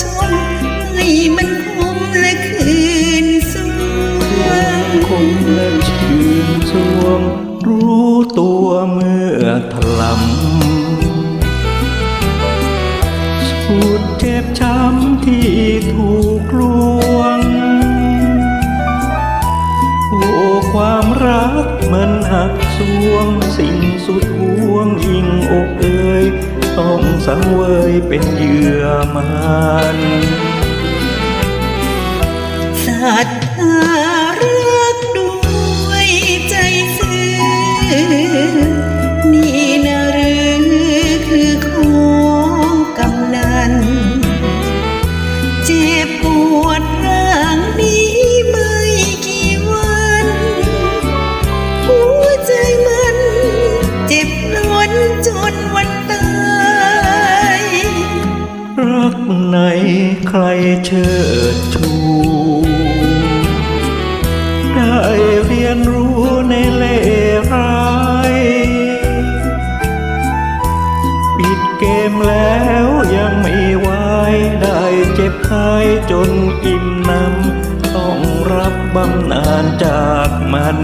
ชมให้มันคมและคืนสวงคมและคืนสวง รู้ตัวเมื่อถลำสุดเจ็บช้ำที่ถูกลวง โอ้ความรักมันหักสวง สิ่งสุดห่วงยิ่งอกเอ่ยต้องสังเวย เป็นเหยื่อมันสัจ รักไหนใครเชิดชูได้เรียนรู้ในเล่ห์ร้าย ปิดเกมแล้วยังไม่ไหวได้เจ็บคายจนอิ่มน้ำต้องรับบำนาญจากมัน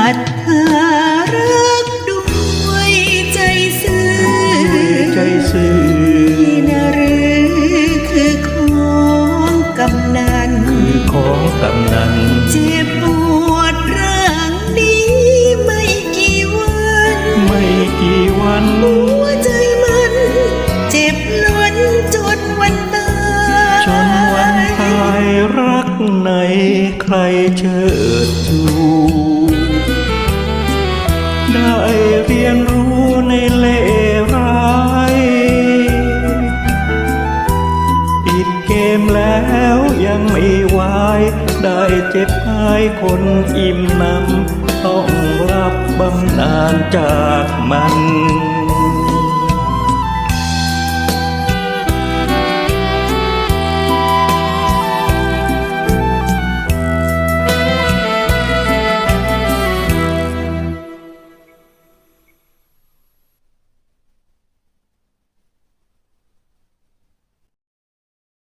อัตถารักด้วยใจซื่อใจซื่อนี่นะหรือคือของกำนันคือของกำนันเจ็บปวดร่างนี้ไม่กี่วัน ไม่กี่วันหัวใจมัน เจ็บล้นจนวันตายจนวันตายรักไหนใครเชิดชู ได้เรียนรู้ในเล่ร้ายปิดเกมแล้วยังไม่ไหวได้เจ็บหายคนอิ่มน้ำต้องรับบำนาญจากมัน